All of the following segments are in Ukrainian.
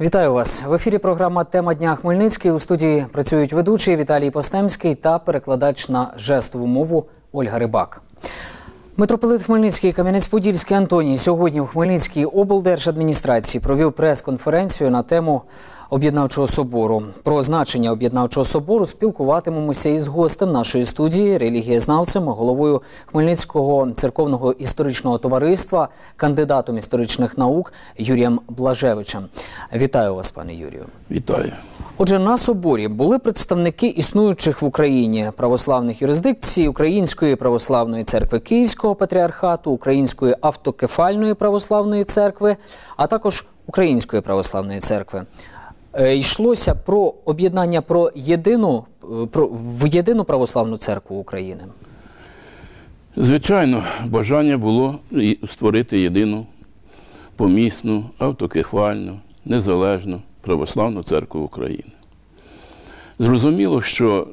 Вітаю вас в ефірі. Програма Тема дня Хмельницький. У студії працюють ведучий Віталій Постемський та перекладач на жестову мову Ольга Рибак. Митрополит Хмельницький Кам'янець-Подільський Антоній сьогодні в Хмельницькій облдержадміністрації провів прес-конференцію на тему об'єднавчого собору. Про значення об'єднавчого собору спілкуватимемося із гостем нашої студії, релігієзнавцем, головою Хмельницького церковного історичного товариства, кандидатом історичних наук Юрієм Блажевичем. Вітаю вас, пане Юрію. Вітаю. Отже, на соборі були представники існуючих в Україні православних юрисдикцій Української православної церкви Київського патріархату, Української автокефальної православної церкви, а також Української православної церкви. Е, Йшлося про об'єднання про єдину е, про в єдину православну церкву України. Звичайно, бажання було створити єдину помісну, автокефальну, незалежну православну церкву України. Зрозуміло, що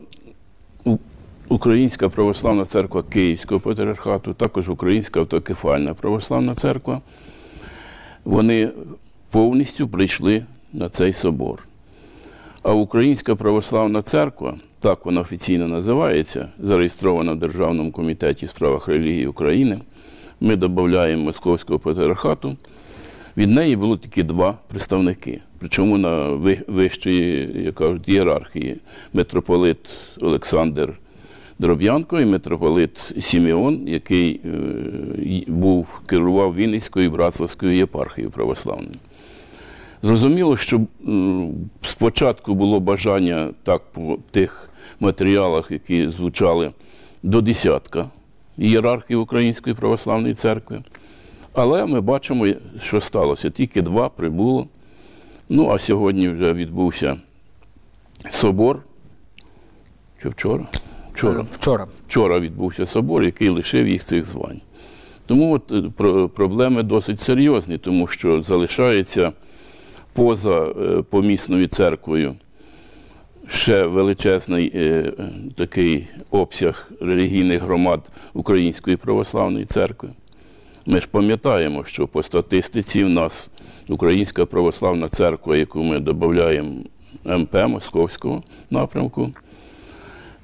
Українська православна церква Київського патріархату, також Українська автокефальна православна церква, вони повністю прийшли на цей собор. А Українська православна церква, так вона офіційно називається, зареєстрована в Державному комітеті в справах релігії України, ми додаємо Московського патріархату. Від неї було тільки два представники. Причому на ви- вищій як кажуть, ієрархії митрополит Олександр Дроб'янко і митрополит Сімеон, який е, був керував Вінницькою і Братславською єпархією православною. Зрозуміло, що спочатку було бажання так по тих матеріалах, які звучали до десятка ієрархів Української православної церкви. Але ми бачимо, що сталося. Тільки два прибуло. Ну, а сьогодні вже відбувся собор. Чи вчора? Вчора. Вчора. Вчора відбувся собор, який лишив їх цих звань. Тому от, е, про- проблеми досить серйозні, тому що залишається поза е, помісною церквою ще величезний е, такий обсяг релігійних громад Української православної церкви. Ми ж пам'ятаємо, що по статистиці в нас Українська православна церква, яку ми додаємо МП Московського напрямку,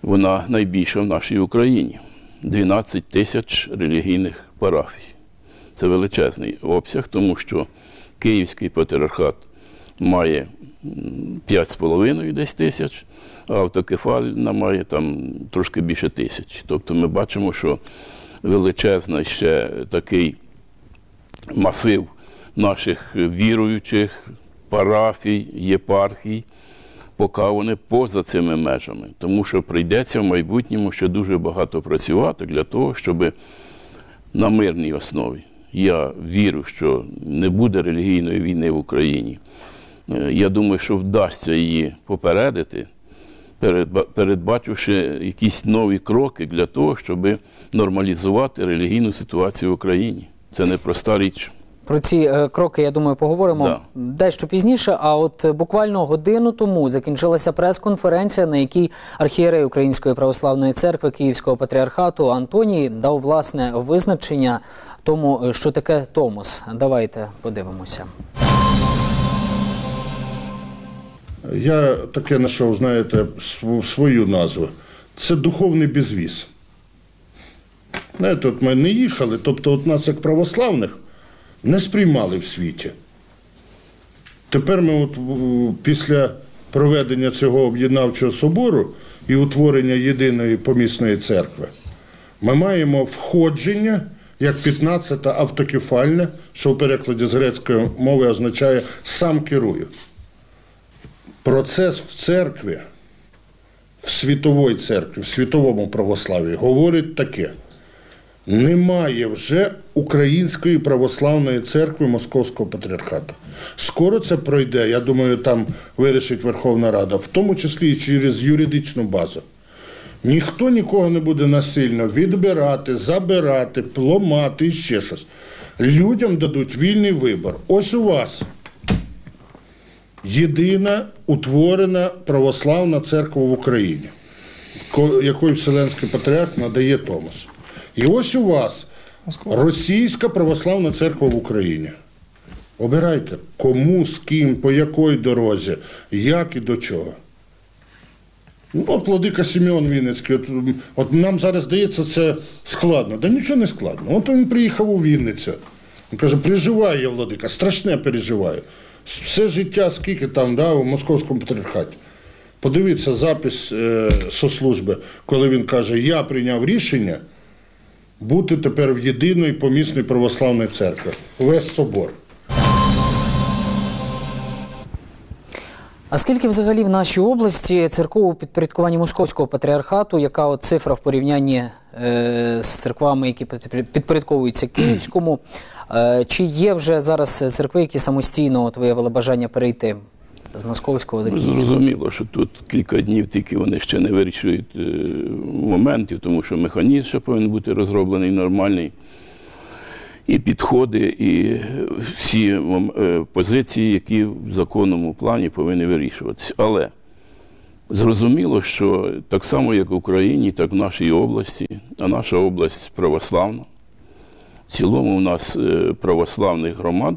вона найбільша в нашій Україні 12 тисяч релігійних парафій. Це величезний обсяг, тому що Київський патріархат має 5,5 десь тисяч, а автокефальна має там трошки більше тисяч. Тобто ми бачимо, що величезний ще такий масив наших віруючих парафій, єпархій, поки вони поза цими межами. Тому що прийдеться в майбутньому ще дуже багато працювати для того, щоб на мирній основі. Я вірю, що не буде релігійної війни в Україні. Е, Я думаю, що вдасться її попередити, передба- передбачивши якісь нові кроки для того, щоб нормалізувати релігійну ситуацію в Україні. Це непроста річ. Про ці е, кроки, я думаю, поговоримо Да. дещо пізніше. А от е, буквально годину тому закінчилася прес-конференція, на якій архієрей Української православної церкви Київського патріархату Антоній дав власне визначення тому, що таке томос. Давайте подивимося. Я таке знайшов, знаєте, свою назву. Це духовний безвіз. Знаєте, от ми не їхали, тобто от нас як православних не сприймали в світі. Тепер ми от після проведення цього об'єднавчого собору і утворення єдиної помісної церкви, ми маємо входження як 15-та автокефальна, що в перекладі з грецької мови означає сам керую. Процес в церкві, в світовій церкві, в світовому православі говорить таке: немає вже Української православної церкви Московського патріархату. Скоро це пройде, я думаю, там вирішить Верховна Рада, в тому числі і через юридичну базу. Ніхто нікого не буде насильно відбирати, забирати, пломати і ще щось. Людям дадуть вільний вибір. Ось у вас єдина утворена православна церква в Україні, ко- якої Вселенський патріарх надає Томас. І ось у вас Російська православна церква в Україні. Обирайте, кому, з ким, по якій дорозі, як і до чого. Ну, от Владика Сімеон Вінницький, от, от нам зараз здається це складно. Да нічого не складно. От він приїхав у Вінницю. Він каже, переживаю я, Владика, страшне переживаю. Все життя, скільки там, да, у московському патріархаті. Подивіться запис е, соцслужби, коли він каже, я прийняв рішення бути тепер в єдиної помісної православної церкви. Весь собор. А скільки взагалі в нашій області церков у підпорядкуванні московського патріархату, яка от цифра в порівнянні е, з церквами, які підпорядковуються Київському? Е, чи є вже зараз церкви, які самостійно от виявили бажання перейти з московського до Київського? Зрозуміло, що тут кілька днів тільки вони ще не вирішують е, моментів, тому що механізм ще повинен бути розроблений нормальний. І підходи, і всі е, позиції, які в законному плані повинні вирішуватися. Але зрозуміло, що так само, як в Україні, так в нашій області, а наша область православна. В цілому у нас е, православних громад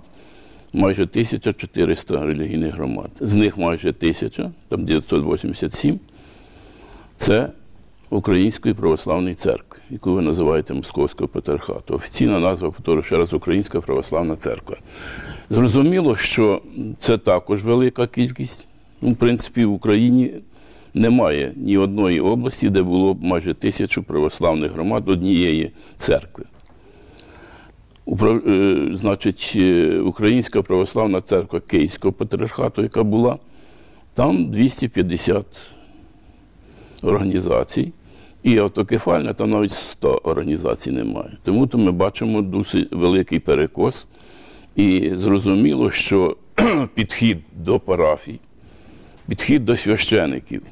майже 1400 релігійних громад. З них майже 1000, там 987, це Української православної церкви, яку ви називаєте Московського патріархату. Офіційна назва, повторюю ще раз, Українська православна церква. Зрозуміло, що це також велика кількість. Ну, в принципі, в Україні немає ні одної області, де було б майже тисячу православних громад однієї церкви. Е, Значить, е, Українська православна церква Київського патріархату, яка була, там 250 організацій. І автокефальна, там навіть 100 організацій немає. Тому то ми бачимо дуже великий перекос. І зрозуміло, що підхід до парафій, підхід до священиків,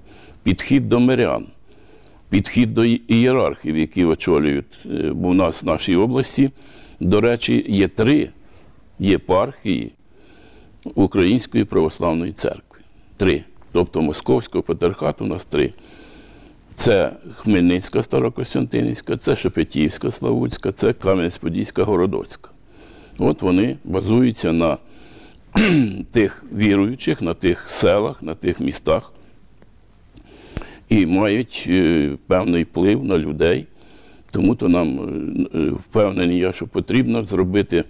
підхід до мирян, підхід до ієрархів, які очолюють, е, бо в нас в нашій області, до речі, є три єпархії Української православної церкви. Три. Тобто Московського патріархату у нас три. Це Хмельницька Старокостянтинівська, це Шепетівська Славутська, це Кам'янець-Подільська Городоцька. От вони базуються на тих віруючих, на тих селах, на тих містах і мають е, певний вплив на людей. Тому то нам е, е, впевнений я, що потрібно зробити,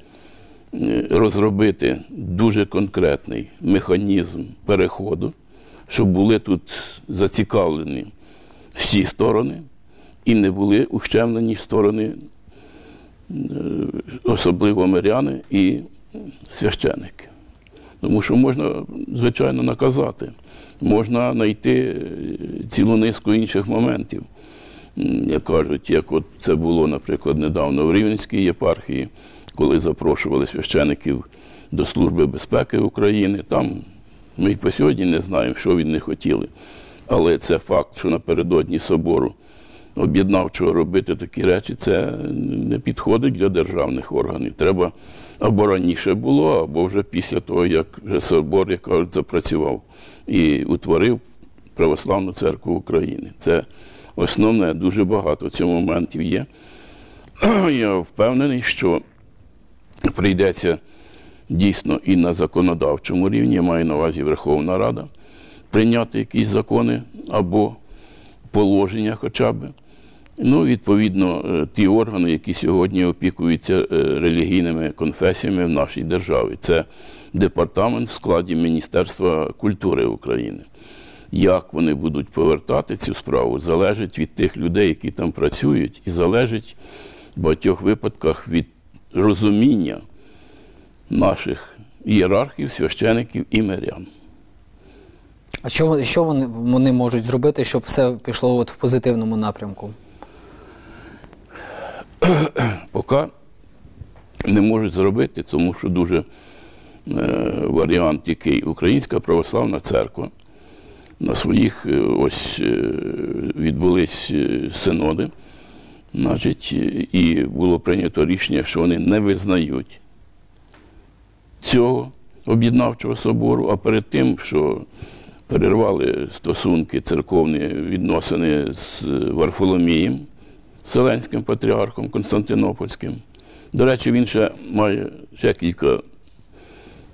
е, розробити дуже конкретний механізм переходу, щоб були тут зацікавлені всі сторони і не були ущемлені сторони, особливо миряни і священики. Тому що можна, звичайно, наказати, можна знайти цілу низку інших моментів. Як кажуть, як от це було, наприклад, недавно в Рівненській єпархії, коли запрошували священиків до Служби безпеки України. Там ми й по сьогодні не знаємо, що від них хотіли. Але це факт, що напередодні собору об'єднавчого робити такі речі, це не підходить для державних органів. Треба або раніше було, або вже після того, як вже собор, як кажуть, запрацював і утворив Православну церкву України. Це основне, дуже багато цього моментів є. Я впевнений, що прийдеться дійсно і на законодавчому рівні, я маю на увазі Верховна Рада, прийняти якісь закони або положення хоча б. Ну, відповідно, е, ті органи, які сьогодні опікуються е, релігійними конфесіями в нашій державі. Це департамент в складі Міністерства культури України. Як вони будуть повертати цю справу, залежить від тих людей, які там працюють, і залежить в багатьох випадках від розуміння наших ієрархів, священиків і мирян. А що, що вони, вони можуть зробити, щоб все пішло от в позитивному напрямку? Поки не можуть зробити, тому що дуже е, варіант, який Українська православна церква на своїх е, ось е, відбулись е, синоди, значить, і було прийнято рішення, що вони не визнають цього об'єднавчого собору, а перед тим, що перервали стосунки церковні відносини з Варфоломієм, Вселенським патріархом Константинопольським. До речі, він ще має ще кілька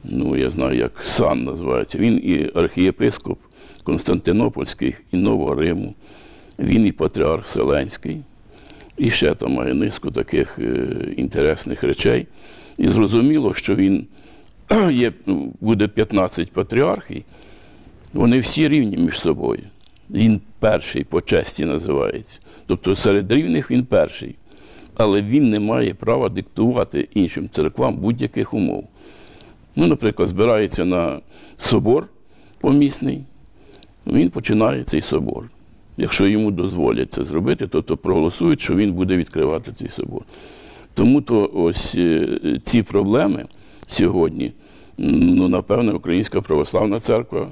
ну я знаю, як сан називається. Він і архієпископ Константинопольський і Нового Риму, він і патріарх Вселенський, і ще там має низку таких е, інтересних речей. І зрозуміло, що він є, ну, буде 15 патріархій, вони всі рівні між собою. Він перший по честі називається. Тобто серед рівних він перший. Але він не має права диктувати іншим церквам будь-яких умов. Ну, наприклад, збирається на собор помісний, він починає цей собор. Якщо йому дозволять це зробити, то, то проголосують, що він буде відкривати цей собор. Тому то ось е, ці проблеми сьогодні, ну, напевне, Українська православна церква,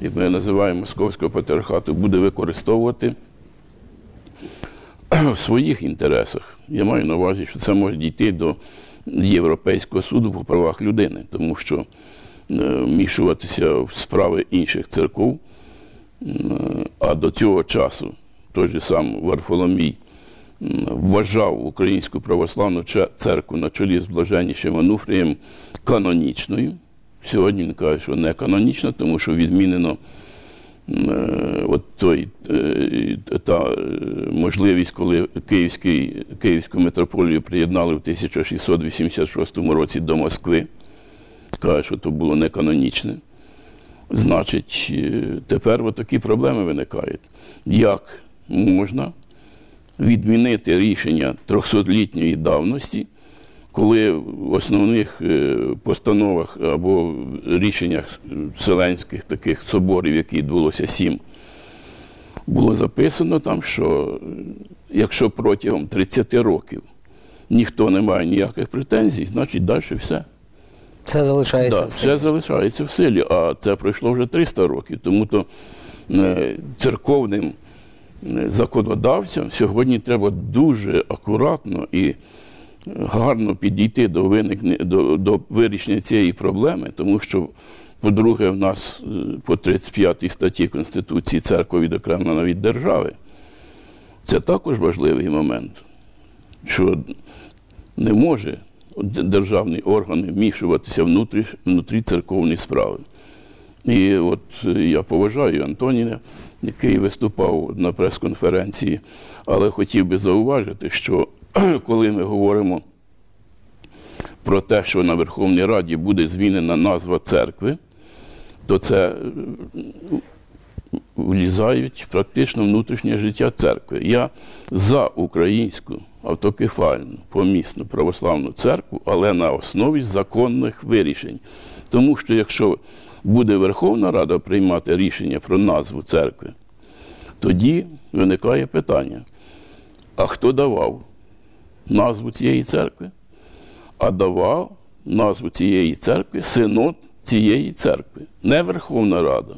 як ми називаємо Московського патріархату, буде використовувати в своїх інтересах. Я маю на увазі, що це може дійти до Європейського суду по правах людини, тому що е, вмішуватися в справи інших церков, а до цього часу той же сам Варфоломій вважав українську православну церкву на чолі з блаженнішим Ануфрієм канонічною. Сьогодні він каже, що не канонічна, тому що відмінено е, от той, е, та е, можливість, коли Київський, Київську митрополію приєднали в 1686 році до Москви, каже, що то було не канонічне. Значить, е, тепер от такі проблеми виникають. Як можна відмінити рішення 300-літньої давності, коли в основних е, постановах або рішеннях вселенських таких соборів, які відбулося сім, було записано там, що якщо протягом 30 років ніхто не має ніяких претензій, значить далі все. Це залишається Да, все. все залишається в силі, а це пройшло вже 300 років. Тому то е, церковним е, законодавцям сьогодні треба дуже акуратно і е, гарно підійти до, виникнення, до, до вирішення цієї проблеми, тому що, по-друге, в нас по 35 статті Конституції церква відокремлена від держави. Це також важливий момент, що не може державні органи вмішуватися внутрі, внутрі церковні справи. І от е, я поважаю Антоніна, який виступав на прес-конференції, але хотів би зауважити, що коли ми говоримо про те, що на Верховній Раді буде змінена назва церкви, то це е, влізають практично внутрішнє життя церкви. Я за українську автокефальну помісну православну церкву, але на основі законних вирішень. Тому що якщо буде Верховна Рада приймати рішення про назву церкви, тоді виникає питання: а хто давав назву цієї церкви? А давав назву цієї церкви синод цієї церкви, не Верховна Рада,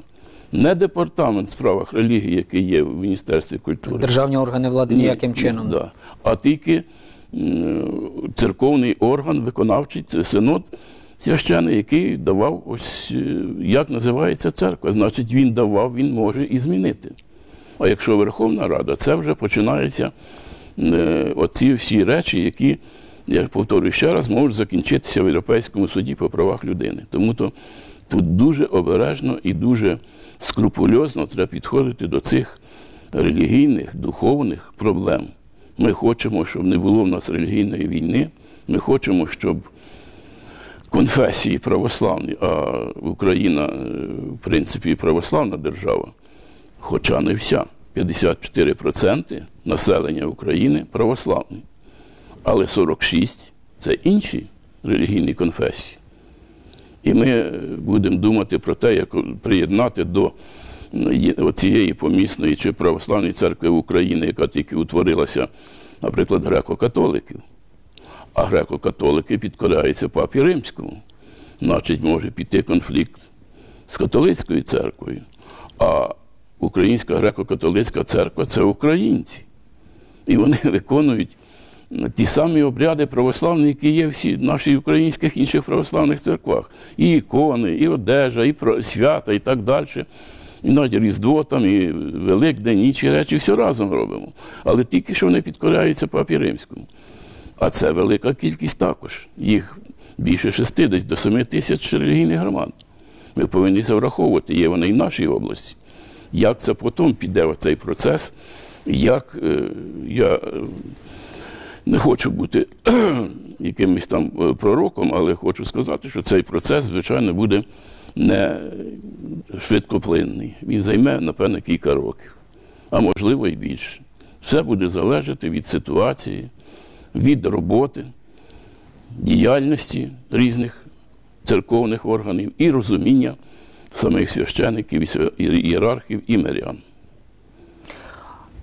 не департамент в справах релігії, який є в Міністерстві культури. Державні органи влади ніяким чином. Да. А тільки церковний орган виконавчий, це синод священий, який давав ось е, як називається церква. Значить, він давав, він може і змінити. А якщо Верховна Рада, це вже починаються е, оці всі речі, які, я повторюю ще раз, можуть закінчитися в Європейському суді по правах людини. Тому то тут дуже обережно і дуже скрупульозно треба підходити до цих релігійних, духовних проблем. Ми хочемо, щоб не було в нас релігійної війни. Ми хочемо, щоб конфесії православні, а Україна, е, в принципі, православна держава, хоча не вся. 54% населення України православні, але 46% це інші релігійні конфесії. І ми будемо думати про те, як приєднати до цієї помісної чи православної церкви України, яка тільки утворилася, наприклад, греко-католиків. А греко-католики підкоряються папі римському. Значить, може піти конфлікт з католицькою церквою. А Українська греко-католицька церква це українці. І вони виконують ті самі обряди православні, які є всі в наших українських інших православних церквах. І ікони, і одежа, і свята, і так далі. І навіть Різдво, там, і Великдень, інші речі, все разом робимо. Але тільки що вони підкоряються папі римському. А це велика кількість також. Їх більше 6 десь до 7 тисяч релігійних громад. Ми повинні це враховувати, є вони і в нашій області. Як це потім піде в цей процес, як е, я е, не хочу бути якимось там е, пророком, але хочу сказати, що цей процес, звичайно, буде не швидкоплинний. Він займе, напевно, кілька років, а можливо і більше. Все буде залежати від ситуації, від роботи, діяльності різних церковних органів і розуміння самих священиків, ієрархів і мирян.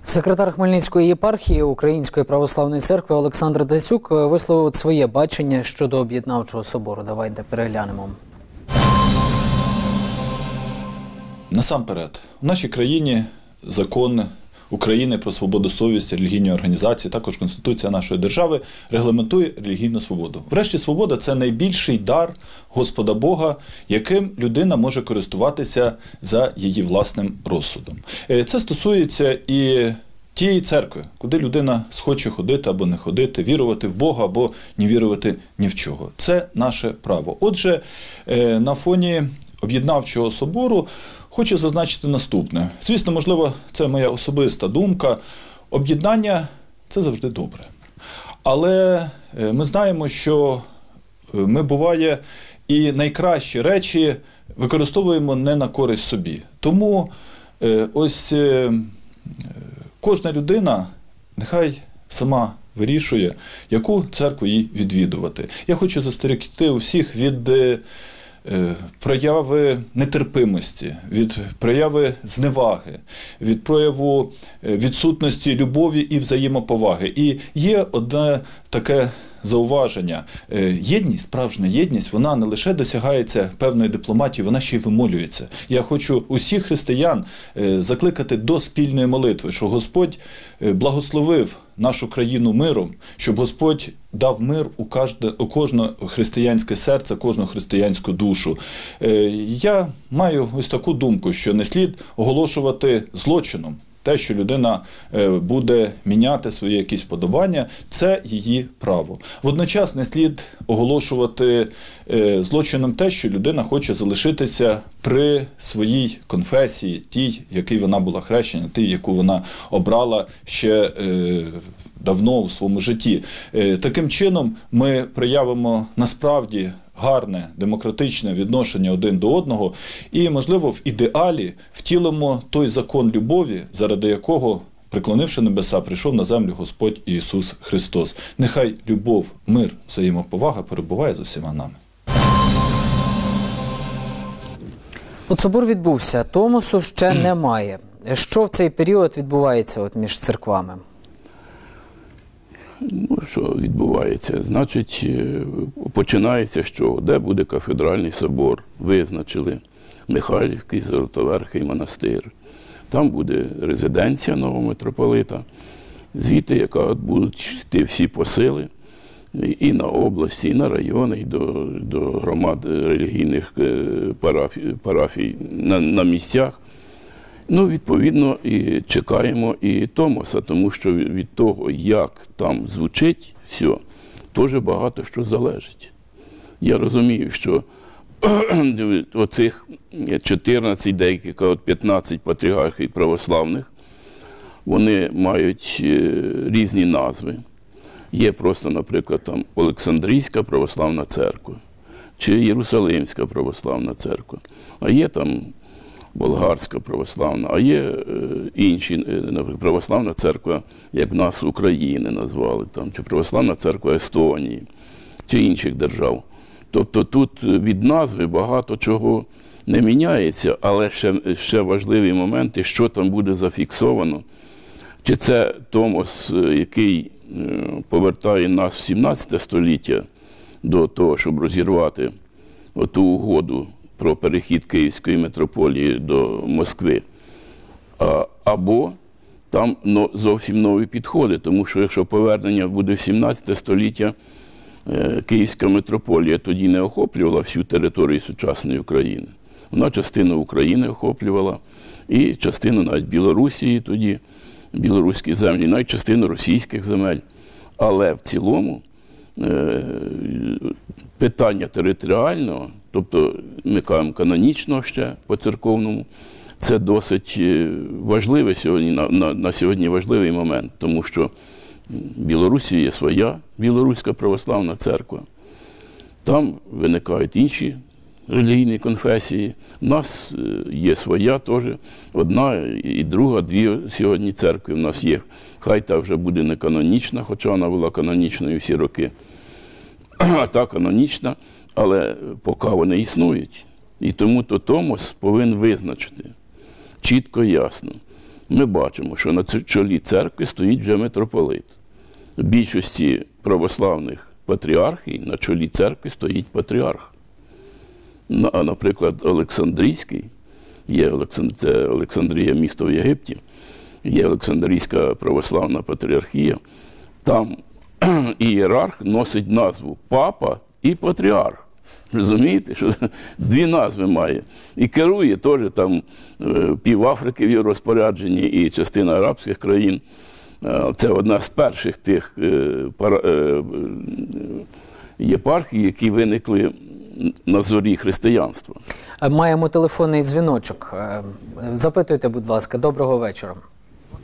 Секретар Хмельницької єпархії Української православної церкви Олександр Дацюк е, висловив своє бачення щодо об'єднавчого собору. Давайте переглянемо. Насамперед, в нашій країні закон України про свободу совісті, релігійні організації, також Конституція нашої держави регламентує релігійну свободу. Врешті, свобода це найбільший дар Господа Бога, яким людина може користуватися за її власним розсудом. Е, Це стосується і тієї церкви, куди людина схоче ходити або не ходити, вірувати в Бога або не вірувати ні в чого. Це наше право. Отже, е, на фоні об'єднавчого собору хочу зазначити наступне. Звісно, можливо, це моя особиста думка. Об'єднання це завжди добре. Але е, ми знаємо, що е, ми буває і найкращі речі використовуємо не на користь собі. Тому е, ось кожна людина нехай сама вирішує, яку церкву їй відвідувати. Я хочу застерегти усіх від прояви нетерпимості, від прояви зневаги, від прояву е, відсутності любові і взаємоповаги. І є одне таке зауваження. Е, Єдність, справжня єдність, вона не лише досягається певної дипломатії, вона ще й вимолюється. Я хочу усіх християн е, закликати до спільної молитви, що Господь е, благословив нашу країну миром, щоб Господь дав мир у кожне, у кожне християнське серце, кожну християнську душу. Я маю ось таку думку, що не слід оголошувати злочином. Те, що людина е, буде міняти свої якісь подобання, це її право. Водночас не слід оголошувати е, злочином те, що людина хоче залишитися при своїй конфесії, тій, якій вона була хрещена, тій, яку вона обрала ще е, давно у своєму житті. Таким чином, ми проявимо насправді гарне демократичне відношення один до одного, і, можливо, в ідеалі втілимо той закон любові, заради якого. Приклонивши небеса, прийшов на землю Господь Ісус Христос. Нехай любов, мир, взаємоповага перебуває з усіма нами. От собор відбувся, Томосу ще немає. Що в цей період відбувається от між церквами? Ну, що відбувається? Значить, е, починається, що де буде кафедральний собор, визначили Михайлівський, Золотоверхий монастир. Там буде резиденція нового митрополита, звідти, яка будуть йти всі посили і- на області, і на райони, і до, до громад релігійних е, парафій, парафій на, на місцях. Ну, відповідно, і чекаємо і Томаса, тому що від того, як там звучить все, теж багато що залежить. Я розумію, що оцих 14, деякі кажуть, 15 патріархів православних, вони мають е, різні назви. Є просто, наприклад, там Олександрійська православна церква чи Єрусалимська православна церква, а є там болгарська православна, а є е, інші, е, наприклад, православна церква, як нас України назвали, там, чи православна церква Естонії, чи інших держав. Тобто тут від назви багато чого не міняється, але ще, ще важливі моменти, що там буде зафіксовано. Чи це Томос, е, який е, повертає нас в 17 століття до того, щоб розірвати оту угоду про перехід Київської митрополії до Москви. Або там но, зовсім нові підходи, тому що якщо повернення буде в 17 століття, е, Київська митрополія тоді не охоплювала всю територію сучасної України. Вона частину України охоплювала і частину навіть Білорусії тоді, білоруські землі, навіть частину російських земель. Але в цілому е, питання територіального, тобто ми кажемо канонічного ще по церковному, це досить е, важливий сьогодні, на, на, на сьогодні важливий момент, тому що в Білорусі є своя Білоруська православна церква. Там виникають інші релігійні конфесії. У нас е, є своя теж, одна і друга, дві сьогодні церкви в нас є. Хай та вже буде не канонічна, хоча вона була канонічною всі роки. А та канонічна, але поки вони існують. І тому то Томос повинен визначити чітко і ясно. Ми бачимо, що на чолі церкви стоїть вже митрополит. В більшості православних патріархій на чолі церкви стоїть патріарх. А, наприклад, Олександрійський, є це Олександрія, місто в Єгипті, є Олександрійська православна патріархія. Там ієрарх носить назву папа і патріарх. Розумієте, що дві назви має. І керує теж там е, пів Африки в його розпорядженні і частина арабських країн. Е, Це одна з перших тих е, єпархій, які виникли на зорі християнства. Маємо телефонний дзвіночок. Запитуйте, будь ласка, доброго вечора.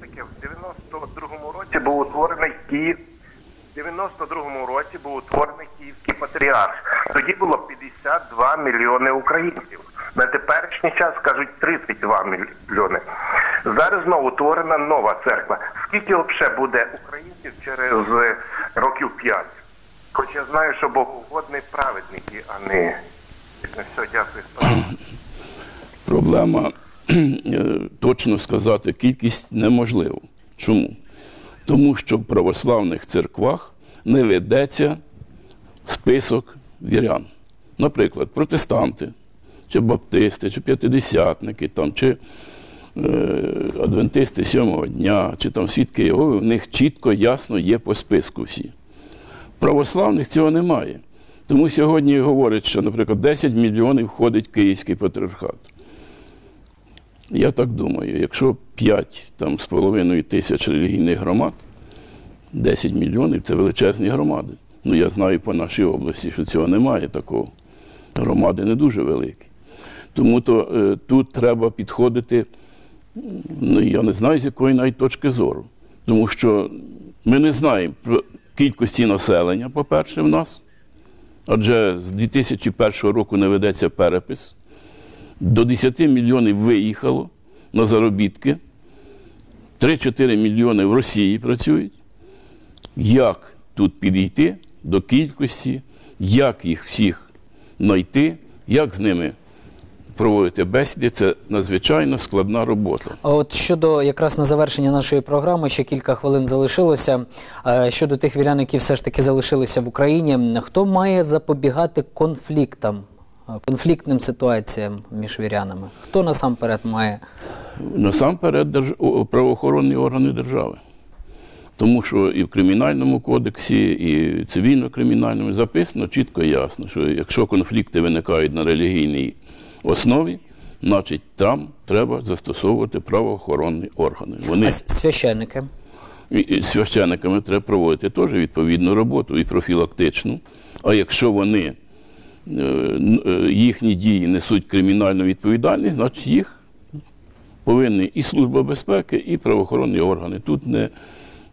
таке в 92-му році був утворений Київ. В 92-му році був утворений Київський патріарх. Тоді було 52 мільйони українців. На теперішній час кажуть 32 мільйони. Зараз знову утворена нова церква. Скільки взагалі буде українців через е, років 5? Хоч я знаю, що богоугодні праведники, а не все, дякую. Проблема е, точно сказати кількість неможливо. Чому? Тому що в православних церквах не ведеться список вірян. Наприклад, протестанти, чи баптисти, чи п'ятидесятники, там, чи е, адвентисти сьомого дня, чи там свідки Єгови, в них чітко, ясно є по списку всі. Православних цього немає. Тому сьогодні говорять, що, наприклад, 10 мільйонів входить Київський патріархат. Я так думаю, якщо 5 там, з половиною тисяч релігійних громад, 10 мільйонів це величезні громади. Ну, я знаю по нашій області, що цього немає такого. Громади не дуже великі. Тому то е, тут треба підходити, ну, я не знаю, з якої навіть точки зору. Тому що ми не знаємо кількості населення, по-перше, в нас. Адже з 2001 року не ведеться перепис. До 10 мільйонів виїхало на заробітки. 3-4 мільйони в Росії працюють. Як тут підійти до кількості, як їх всіх знайти, як з ними проводити бесіди, це надзвичайно складна робота. А от щодо якраз на завершення нашої програми, ще кілька хвилин залишилося. Е, Щодо тих вірян, які все ж таки залишилися в Україні, хто має запобігати конфліктам, е, конфліктним ситуаціям між вірянами? Хто насамперед має? Насамперед держ... правоохоронні органи держави. Тому що і в кримінальному кодексі, і в цивільно-кримінальному записано чітко і ясно, що якщо конфлікти виникають на релігійній основі, значить там треба застосовувати правоохоронні органи. Вони А священники? і- священниками треба проводити теж відповідну роботу і профілактичну. А якщо вони е, е, їхні дії несуть кримінальну відповідальність, значить їх повинні і Служба безпеки, і правоохоронні органи. Тут не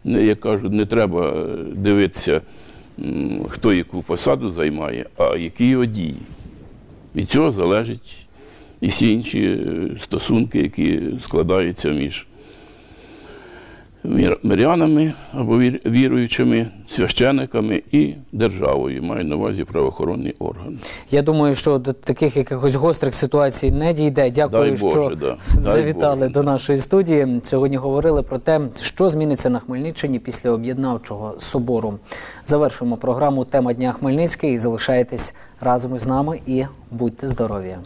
як кажуть, не треба е, дивитися, хто яку посаду займає, а які його дії. Від цього залежать і всі інші е, стосунки, які складаються між мирянами або вір- віруючими, священиками і державою, маю на увазі правоохоронні органи. Я думаю, що до таких якихось гострих ситуацій не дійде. Дякую, Дай Боже, що да. Дай завітали Боже. до нашої студії. Сьогодні говорили про те, що зміниться на Хмельниччині після об'єднавчого собору. Завершуємо програму Тема дня Хмельницький. Залишайтесь разом із нами і будьте здорові.